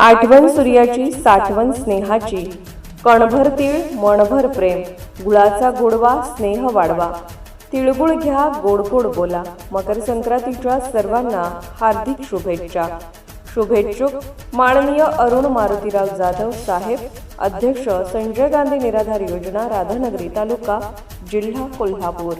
आठवण सूर्याची साठवण स्नेहाची. कणभर तीळ मणभर प्रेम. गुळाचा गोडवा स्नेह वाढवा. तिळगुळ घ्या गोड गोड बोला. मकर संक्रांतीच्या सर्वांना हार्दिक शुभेच्छा. शुभेच्छुक माननीय अरुण मारुतीराव जाधव साहेब अध्यक्ष संजय गांधी निराधार योजना राधानगरी तालुका जिल्हा कोल्हापूर.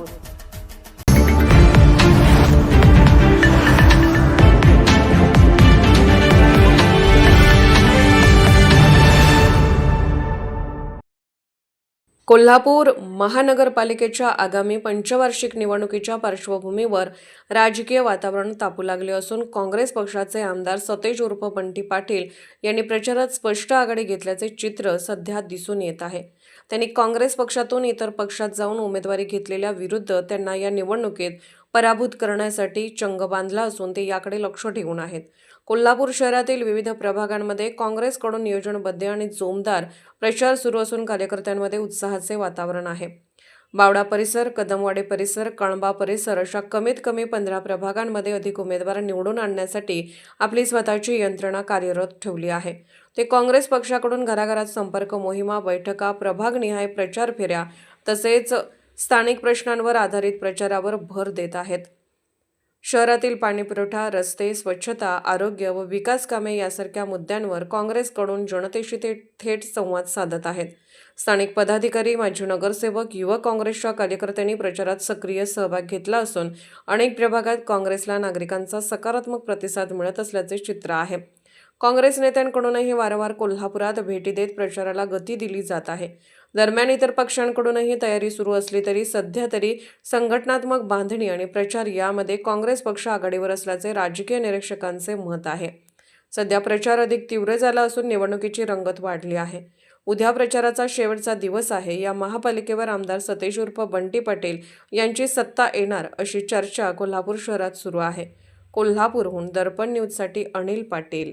कोल्हापूर महानगरपालिकेच्या आगामी पंचवार्षिक निवडणुकीच्या पार्श्वभूमीवर राजकीय वातावरण तापू लागले असून काँग्रेस पक्षाचे आमदार सतेज उर्फ बंटी पाटील यांनी प्रचारात स्पष्ट आघाडी घेतल्याचे चित्र सध्या दिसून येत आहे. त्यांनी काँग्रेस पक्षातून इतर पक्षात जाऊन उमेदवारी घेतलेल्या विरुद्ध त्यांना या निवडणुकीत पराभूत करण्यासाठी चंग बांधला असून ते याकडे लक्ष ठेवून आहेत. कोल्हापूर शहरातील विविध प्रभागांमध्ये काँग्रेसकडून नियोजनबद्ध आणि जोमदार प्रचार सुरू असून कार्यकर्त्यांमध्ये उत्साहाचे वातावरण आहे. बावडा परिसर कदमवाडे परिसर कळंबा परिसर अशा कमीत कमी पंधरा प्रभागांमध्ये अधिक उमेदवार निवडून आणण्यासाठी आपली स्वतःची यंत्रणा कार्यरत ठेवली आहे. ते काँग्रेस पक्षाकडून घराघरात संपर्क मोहिमा बैठका प्रभागनिहाय प्रचार फेऱ्या तसेच स्थानिक प्रश्नांवर आधारित प्रचारावर भर देत आहेत. शहरातील पाणीपुरवठा रस्ते स्वच्छता आरोग्य व विकास कामे यासारख्या मुद्द्यांवर काँग्रेसकडून जनतेशी ते थेट संवाद साधत आहेत. स्थानिक पदाधिकारी माजी नगरसेवक युवक काँग्रेसच्या कार्यकर्त्यांनी प्रचारात सक्रिय सहभाग घेतला असून अनेक प्रभागात काँग्रेसला नागरिकांचा सकारात्मक प्रतिसाद मिळत असल्याचे चित्र आहे. काँग्रेस नेत्यांकडूनही वारंवार कोल्हापुरात भेटी देत प्रचाराला गती दिली जात आहे. दरम्यान इतर पक्षांकडूनही तयारी सुरू असली तरी सध्या तरी संघटनात्मक बांधणी आणि प्रचार यामध्ये काँग्रेस पक्ष आघाडीवर असल्याचे राजकीय निरीक्षकांचे मत आहे. सध्या प्रचार अधिक तीव्र झाला असून निवडणुकीची रंगत वाढली आहे. उद्या प्रचाराचा शेवटचा दिवस आहे. या महापालिकेवर आमदार सतेज उर्फ बंटी पटेल यांची सत्ता येणार अशी चर्चा कोल्हापूर शहरात सुरू आहे. कोल्हापूरहून दर्पण न्यूजसाठी अनिल पाटील.